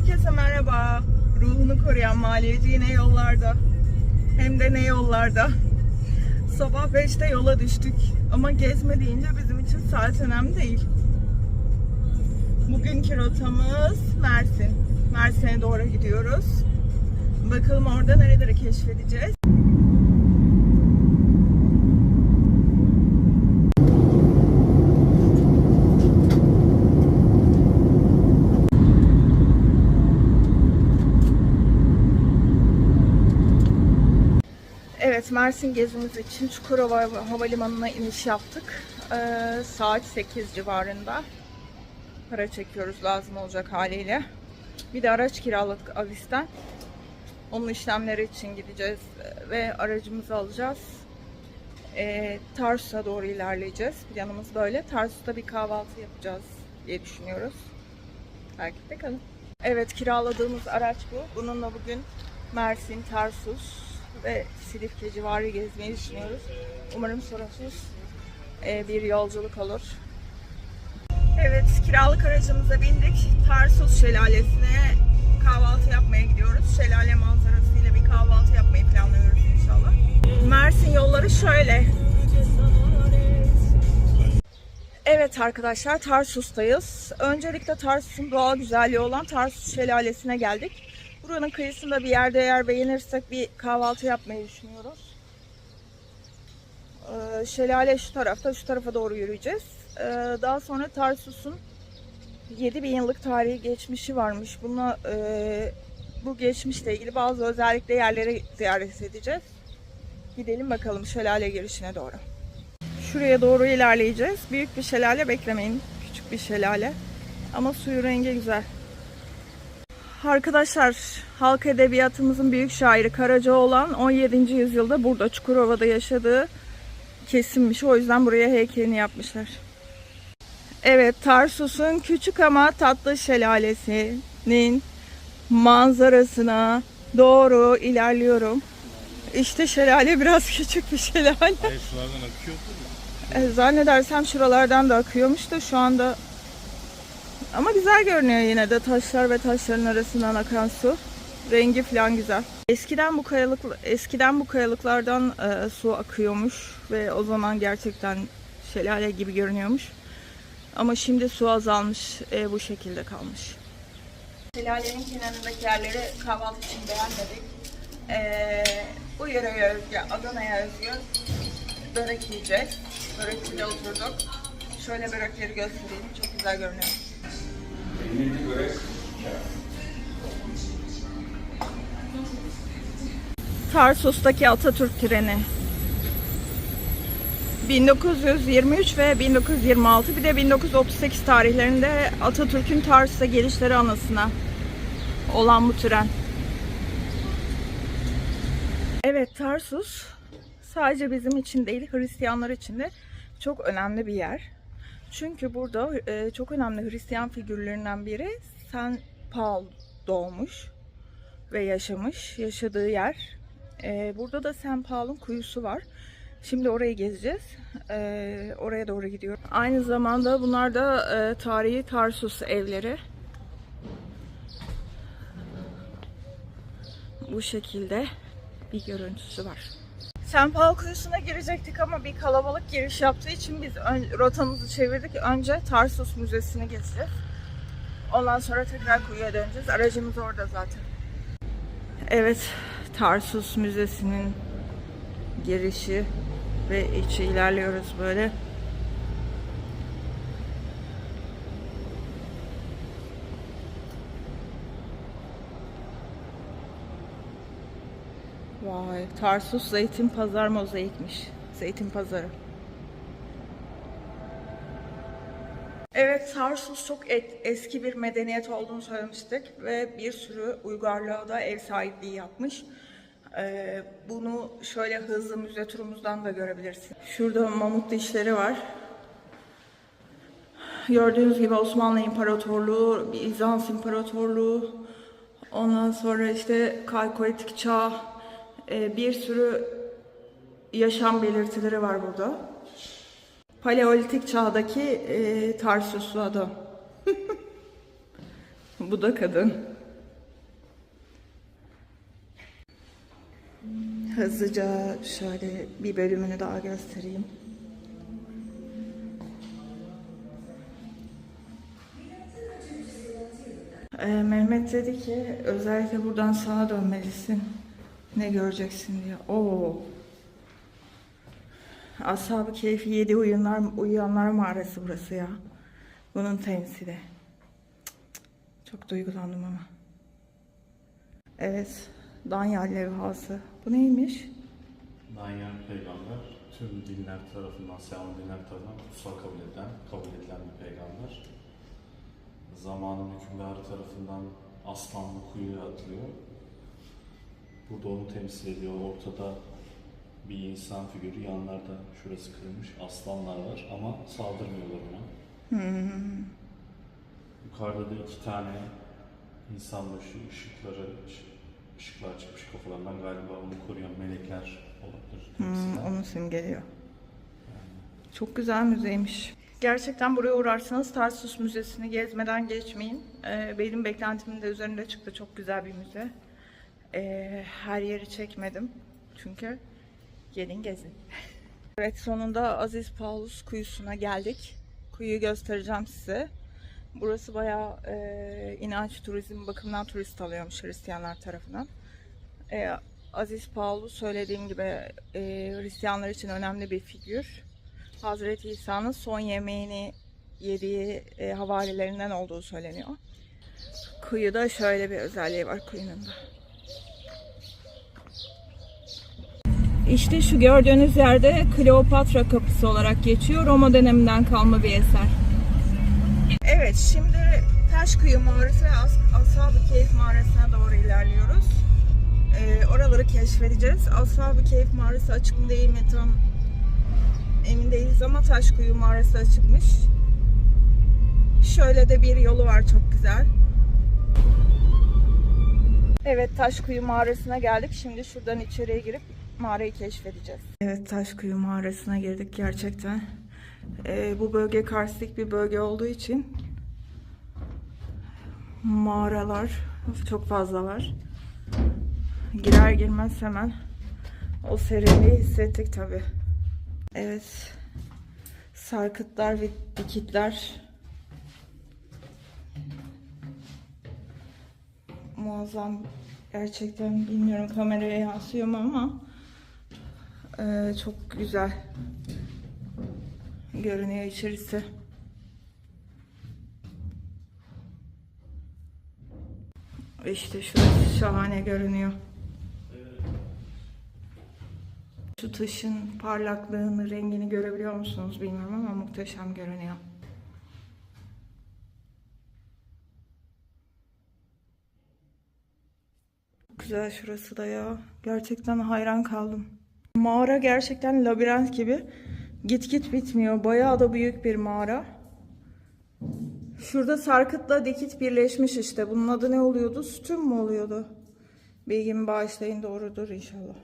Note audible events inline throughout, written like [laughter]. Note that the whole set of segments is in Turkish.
Herkese merhaba. Ruhunu koruyan maliyeci yine yollarda. Hem de ne yollarda. Sabah 5'te yola düştük. Ama gezme deyince bizim için saat önemli değil. Bugünkü rotamız Mersin. Mersin'e doğru gidiyoruz. Bakalım orada nereleri keşfedeceğiz. Evet, Mersin gezimiz için Çukurova Havalimanı'na iniş yaptık. Ee, saat 8 civarında. Para çekiyoruz lazım olacak haliyle. Bir de araç kiraladık Avis'ten. Onun işlemleri için gideceğiz ve aracımızı alacağız. Ee, Tarsus'a doğru ilerleyeceğiz. Planımız böyle. Tarsus'ta bir kahvaltı yapacağız diye düşünüyoruz. Takipte kalın. Evet, kiraladığımız araç bu. Bununla bugün Mersin, Tarsus ve Silifke civarı gezmeyi düşünüyoruz. Umarım sorunsuz e, bir yolculuk olur. Evet, kiralık aracımıza bindik. Tarsus Şelalesi'ne kahvaltı yapmaya gidiyoruz. Şelale manzarasıyla bir kahvaltı yapmayı planlıyoruz inşallah. Mersin yolları şöyle. Evet arkadaşlar Tarsus'tayız. Öncelikle Tarsus'un doğal güzelliği olan Tarsus Şelalesi'ne geldik. Buranın kıyısında bir yerde eğer beğenirsek bir kahvaltı yapmayı düşünüyoruz. Ee, şelale şu tarafta, şu tarafa doğru yürüyeceğiz. Ee, daha sonra Tarsus'un 7000 yıllık tarihi geçmişi varmış. Buna e, bu geçmişle ilgili bazı özellikle yerleri ziyaret edeceğiz. Gidelim bakalım şelale girişine doğru. Şuraya doğru ilerleyeceğiz. Büyük bir şelale beklemeyin. Küçük bir şelale. Ama suyu rengi güzel. Arkadaşlar halk edebiyatımızın büyük şairi Karacaoğlan 17. yüzyılda burada Çukurova'da yaşadığı kesinmiş. O yüzden buraya heykelini yapmışlar. Evet Tarsus'un küçük ama tatlı şelalesinin manzarasına doğru ilerliyorum. İşte şelale biraz [laughs] küçük bir şelale. Hayır sulardan akıyordu mu? E, zannedersem şuralardan da akıyormuş da şu anda ama güzel görünüyor yine de taşlar ve taşların arasından akan su. Rengi falan güzel. Eskiden bu kayalık eskiden bu kayalıklardan e, su akıyormuş ve o zaman gerçekten şelale gibi görünüyormuş. Ama şimdi su azalmış, e, bu şekilde kalmış. Şelalenin kenarındaki yerleri kahvaltı için beğenmedik. E, bu yere özgü, Adana'ya özgü börek yiyeceğiz. Börekçide oturduk. Şöyle börekleri göstereyim. Çok güzel görünüyor. Tarsus'taki Atatürk treni. 1923 ve 1926 bir de 1938 tarihlerinde Atatürk'ün Tarsus'a gelişleri anısına olan bu tren. Evet Tarsus sadece bizim için değil Hristiyanlar için de çok önemli bir yer. Çünkü burada e, çok önemli Hristiyan figürlerinden biri Saint Paul doğmuş ve yaşamış. Yaşadığı yer. E, burada da Saint Paul'un kuyusu var. Şimdi orayı gezeceğiz. E, oraya doğru gidiyorum. Aynı zamanda bunlar da e, tarihi Tarsus evleri. Bu şekilde bir görüntüsü var. St. Paul Kuyusu'na girecektik ama bir kalabalık giriş yaptığı için biz ön, rotamızı çevirdik. Önce Tarsus Müzesi'ni gezeceğiz. Ondan sonra tekrar kuyuya döneceğiz. Aracımız orada zaten. Evet, Tarsus Müzesi'nin girişi ve içi ilerliyoruz böyle. Tarsus Zeytin Pazar mozaikmiş. Zeytin Pazarı. Evet, Tarsus çok et- eski bir medeniyet olduğunu söylemiştik ve bir sürü uygarlığa da ev sahipliği yapmış. Ee, bunu şöyle hızlı müze turumuzdan da görebilirsin. Şurada mamut dişleri var. Gördüğünüz gibi Osmanlı İmparatorluğu, Bizans İmparatorluğu, ondan sonra işte Kalkolitik Çağ, ee, bir sürü yaşam belirtileri var burada. Paleolitik çağdaki e, Tarsuslu adam. [laughs] Bu da kadın. Hızlıca şöyle bir bölümünü daha göstereyim. Ee, Mehmet dedi ki özellikle buradan sağa dönmelisin. Ne göreceksin diye. Oo. Ashab-ı Keyfi yedi uyuyanlar, uyuyanlar mağarası burası ya. Bunun temsili. Çok duygulandım ama. Evet. Danyal levhası. Bu neymiş? Danyan peygamber tüm dinler tarafından, Siyahlı dinler tarafından kutsal kabul edilen, kabul edilen bir peygamber. Zamanın hükümdarı tarafından aslanlı kuyuya atılıyor. Burada onu temsil ediyor. Ortada bir insan figürü, yanlarda şurası kırılmış aslanlar var ama saldırmıyorlar ona. Hmm. Yukarıda da iki tane insan başı ışıkları, ışıklar çıkmış kafalarından galiba onu koruyan melekler olabilir. Hmm, onu simgeliyor. Çok güzel müzeymiş. Gerçekten buraya uğrarsanız Tarsus Müzesi'ni gezmeden geçmeyin. Ee, benim beklentimin de üzerinde çıktı. Çok güzel bir müze. Ee, her yeri çekmedim. Çünkü gelin gezin. [laughs] evet sonunda Aziz Paulus kuyusuna geldik. Kuyuyu göstereceğim size. Burası bayağı e, inanç turizmi bakımından turist alıyormuş Hristiyanlar tarafından. E, Aziz Paulus söylediğim gibi e, Hristiyanlar için önemli bir figür. Hazreti İsa'nın son yemeğini yediği e, havalilerinden olduğu söyleniyor. Kuyuda şöyle bir özelliği var kuyunun da. İşte şu gördüğünüz yerde Kleopatra Kapısı olarak geçiyor. Roma döneminden kalma bir eser. Evet şimdi Taşkuyu Mağarası ve As- Ashab-ı Keyif Mağarası'na doğru ilerliyoruz. Ee, oraları keşfedeceğiz. Ashab-ı Keyif Mağarası açık mı değil mi tam emin değiliz ama Taşkuyu Mağarası açıkmış. Şöyle de bir yolu var çok güzel. Evet Taşkuyu Mağarası'na geldik. Şimdi şuradan içeriye girip mağarayı keşfedeceğiz. Evet Taşkuyu Mağarası'na girdik gerçekten. Ee, bu bölge karstik bir bölge olduğu için mağaralar çok fazla var. Girer girmez hemen o serinliği hissettik tabi. Evet. Sarkıtlar ve dikitler muazzam gerçekten bilmiyorum kameraya yansıyor mu ama e, çok güzel görünüyor içerisi. İşte şurası şahane görünüyor. Şu taşın parlaklığını, rengini görebiliyor musunuz bilmiyorum ama muhteşem görünüyor. Güzel şurası da ya. Gerçekten hayran kaldım. Mağara gerçekten labirent gibi. Git git bitmiyor. Bayağı da büyük bir mağara. Şurada sarkıtla dikit birleşmiş işte. Bunun adı ne oluyordu? Sütun mu oluyordu? Bilgimi bağışlayın doğrudur inşallah.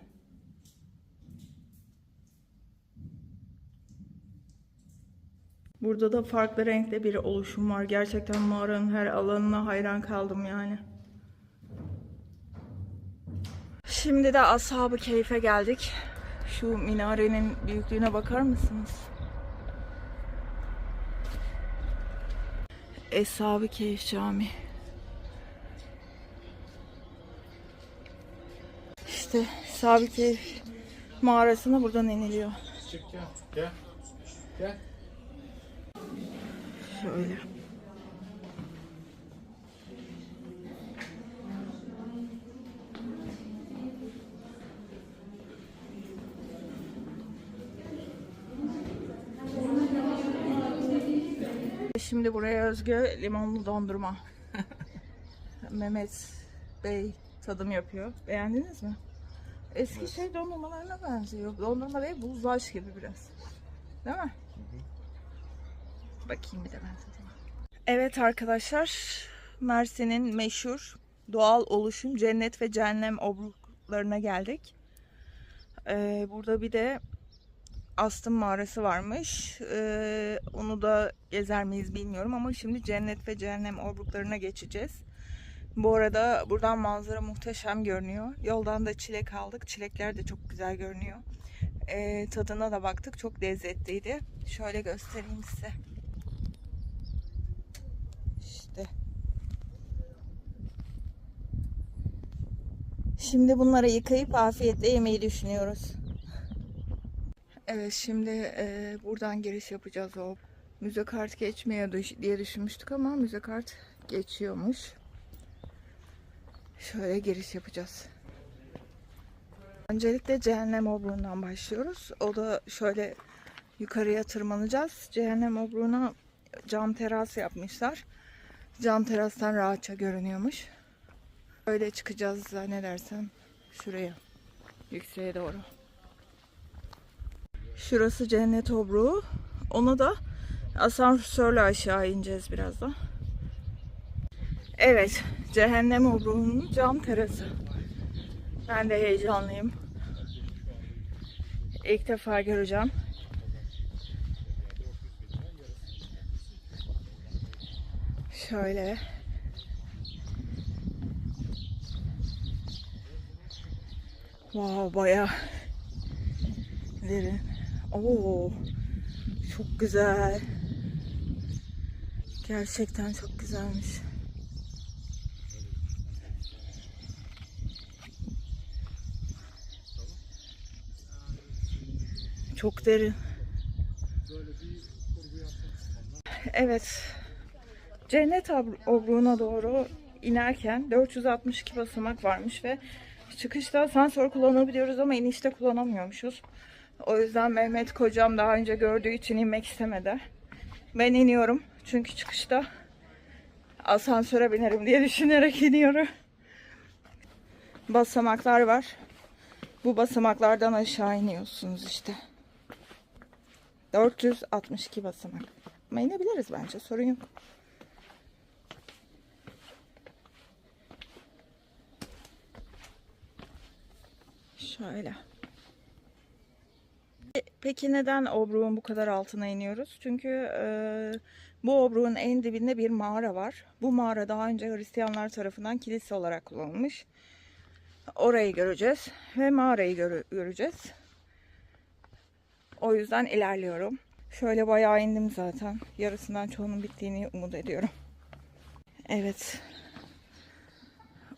Burada da farklı renkte bir oluşum var. Gerçekten mağaranın her alanına hayran kaldım yani. Şimdi de Ashab-ı Keyf'e geldik. Şu minarenin büyüklüğüne bakar mısınız? Eshab-ı Keyif Camii. İşte Eshab-ı Keyif mağarasına buradan iniliyor. Çık gel, gel. Gel. Şöyle. Şimdi buraya özgü limonlu dondurma. [laughs] Mehmet Bey tadım yapıyor. Beğendiniz mi? Eski şey dondurmalarına benziyor. Dondurma değil, buzlaş gibi biraz. Değil mi? Bakayım bir de ben tadına. Evet arkadaşlar, Mersin'in meşhur doğal oluşum cennet ve cehennem obruklarına geldik. Ee, burada bir de Astım mağarası varmış. Ee, onu da gezer miyiz bilmiyorum ama şimdi cennet ve cehennem obruklarına geçeceğiz. Bu arada buradan manzara muhteşem görünüyor. Yoldan da çilek aldık. Çilekler de çok güzel görünüyor. Ee, tadına da baktık. Çok lezzetliydi. Şöyle göstereyim size. İşte. Şimdi bunları yıkayıp afiyetle yemeyi düşünüyoruz. Evet şimdi e, buradan giriş yapacağız o müze kart geçmiyor diye düşünmüştük ama müze kart geçiyormuş. Şöyle giriş yapacağız. Öncelikle cehennem obruğundan başlıyoruz. O da şöyle yukarıya tırmanacağız. Cehennem obruğuna cam teras yapmışlar. Cam terastan rahatça görünüyormuş. Öyle çıkacağız zannedersem şuraya. Yükseğe doğru. Şurası cennet obruğu. Ona da asansörle aşağı ineceğiz birazdan. Evet, cehennem obruğunun cam terası. Ben de heyecanlıyım. İlk defa göreceğim. Şöyle. Wow, bayağı derin. Oo, çok güzel. Gerçekten çok güzelmiş. Çok derin. Evet. Cennet ob- obruğuna doğru inerken 462 basamak varmış ve çıkışta asansör kullanabiliyoruz ama inişte kullanamıyormuşuz. O yüzden Mehmet kocam daha önce gördüğü için inmek istemedi. Ben iniyorum çünkü çıkışta asansöre binerim diye [laughs] düşünerek iniyorum. Basamaklar var. Bu basamaklardan aşağı iniyorsunuz işte. 462 basamak. Ama inebiliriz bence sorun yok. Şöyle. E, Peki neden obruğun bu kadar altına iniyoruz? Çünkü e, bu obruğun en dibinde bir mağara var. Bu mağara daha önce Hristiyanlar tarafından kilise olarak kullanılmış. Orayı göreceğiz ve mağarayı göre- göreceğiz. O yüzden ilerliyorum. Şöyle bayağı indim zaten. Yarısından çoğunun bittiğini umut ediyorum. Evet.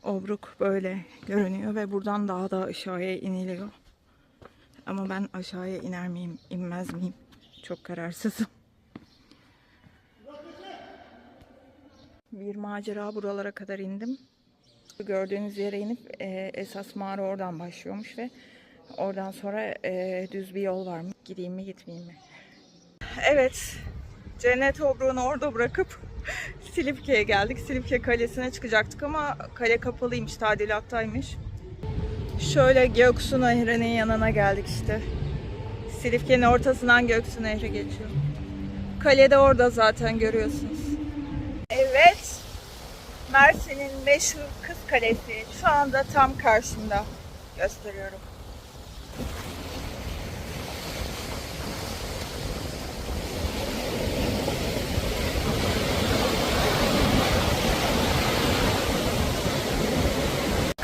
Obruk böyle görünüyor ve buradan daha da aşağıya iniliyor. Ama ben aşağıya iner miyim, inmez miyim? Çok kararsızım. Bir macera buralara kadar indim. Gördüğünüz yere inip e, esas mağara oradan başlıyormuş ve oradan sonra e, düz bir yol var mı? Gideyim mi gitmeyeyim mi? Evet. Cennet obruğunu orada bırakıp Silifke'ye geldik. Silifke Kalesi'ne çıkacaktık ama kale kapalıymış, tadilattaymış. Şöyle Göksu Nehri'nin yanına geldik işte. Silifke'nin ortasından Göksu Nehri geçiyor. Kale de orada zaten görüyorsunuz. Evet. Mersin'in meşhur Kız Kalesi şu anda tam karşımda gösteriyorum.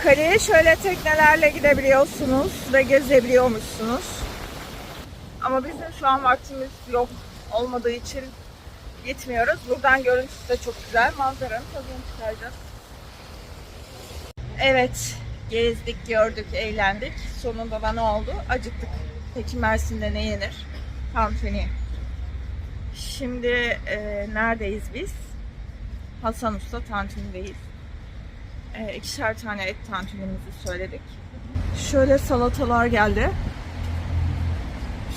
Kaleye şöyle teknelerle gidebiliyorsunuz ve gezebiliyormuşsunuz. Ama bizim şu an vaktimiz yok olmadığı için gitmiyoruz. Buradan görüntüsü de çok güzel. Manzaranın tadını çıkaracağız. Evet, gezdik, gördük, eğlendik. Sonunda da ne oldu? Acıktık. Peki Mersin'de ne yenir? Tantuni. Şimdi e, neredeyiz biz? Hasan Usta Tantuni'deyiz. E, ikişer tane et tantunimizi söyledik. Şöyle salatalar geldi.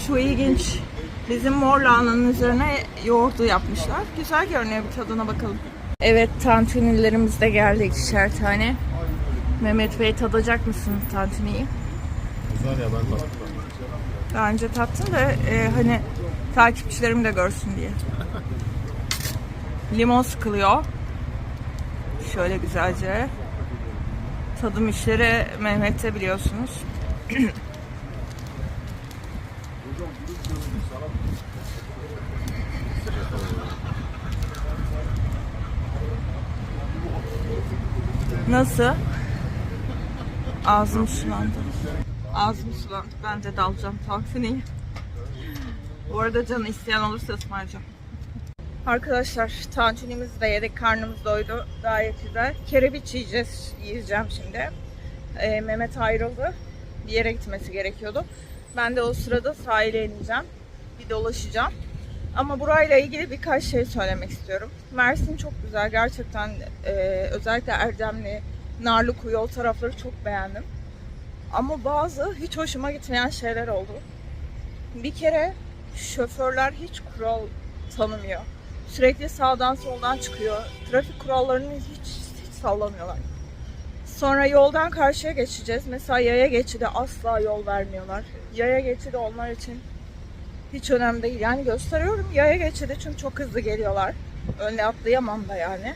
Şu ilginç. Bizim mor lahananın üzerine yoğurdu yapmışlar. Güzel görünüyor bir tadına bakalım. Evet tantunilerimiz de geldi ikişer tane. Mehmet Bey tadacak mısın tantuniyi? Güzel ya ben tattım. Daha önce tattım da e, hani takipçilerim de görsün diye. [laughs] Limon sıkılıyor. Şöyle güzelce. Tadım işleri Mehmet'te biliyorsunuz. Nasıl? Ağzım sulandı. Ağzım sulandı. Ben de dalacağım tantuniyi. Bu arada canı isteyen olursa ısmarlayacağım. Arkadaşlar tantunimizi de yedik. Karnımız doydu. Gayet güzel. Kerebiç yiyeceğiz. Yiyeceğim şimdi. Ee, Mehmet ayrıldı. Bir yere gitmesi gerekiyordu. Ben de o sırada sahile ineceğim. Bir dolaşacağım. Ama burayla ilgili birkaç şey söylemek istiyorum. Mersin çok güzel. Gerçekten e, özellikle Erdemli, Narlıkuyu yol tarafları çok beğendim. Ama bazı hiç hoşuma gitmeyen şeyler oldu. Bir kere şoförler hiç kural tanımıyor. Sürekli sağdan soldan çıkıyor. Trafik kurallarını hiç, hiç sallamıyorlar. Sonra yoldan karşıya geçeceğiz. Mesela yaya geçidi asla yol vermiyorlar. Yaya geçidi onlar için hiç önemli değil. Yani gösteriyorum yaya geçidi çünkü çok hızlı geliyorlar. Önüne atlayamam da yani.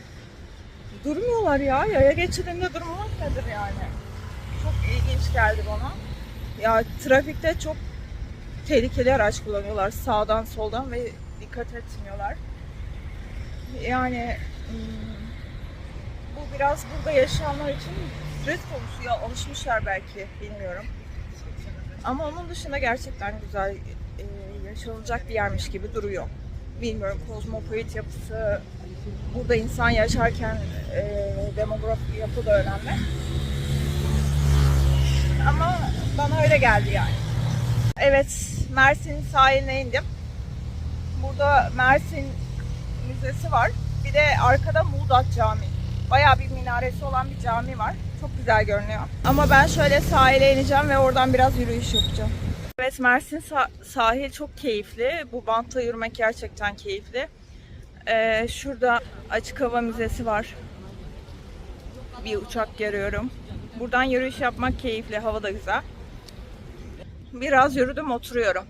Durmuyorlar ya. Yaya geçidinde durmak nedir yani? Çok ilginç geldi bana. Ya trafikte çok tehlikeli araç kullanıyorlar. Sağdan soldan ve dikkat etmiyorlar. Yani hmm, bu biraz burada yaşayanlar için stres konusu ya alışmışlar belki bilmiyorum. Ama onun dışında gerçekten güzel e, yaşanılacak bir yermiş gibi duruyor. Bilmiyorum kozmopolit yapısı burada insan yaşarken e, demografi yapı da önemli. Ama bana öyle geldi yani. Evet, Mersin sahiline indim. Burada Mersin Müzesi var. Bir de arkada Muğdat Camii. Bayağı bir minaresi olan bir cami var. Çok güzel görünüyor. Ama ben şöyle sahile ineceğim ve oradan biraz yürüyüş yapacağım. Evet Mersin sa- sahil çok keyifli. Bu bantta yürümek gerçekten keyifli. Ee, şurada açık hava müzesi var. Bir uçak görüyorum. Buradan yürüyüş yapmak keyifli. Hava da güzel. Biraz yürüdüm oturuyorum.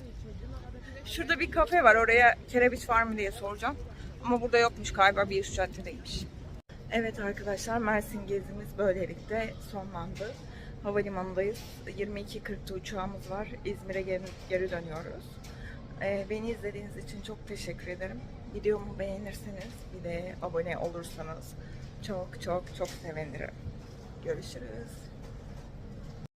Şurada bir kafe var. Oraya kerebiç var mı diye soracağım. Ama burada yokmuş galiba bir üst caddedeymiş. Evet arkadaşlar Mersin gezimiz böylelikle sonlandı. Havalimanındayız. 22.40'da uçağımız var. İzmir'e geri, geri dönüyoruz. Ee, beni izlediğiniz için çok teşekkür ederim. Videomu beğenirseniz bir de abone olursanız çok çok çok sevinirim. Görüşürüz.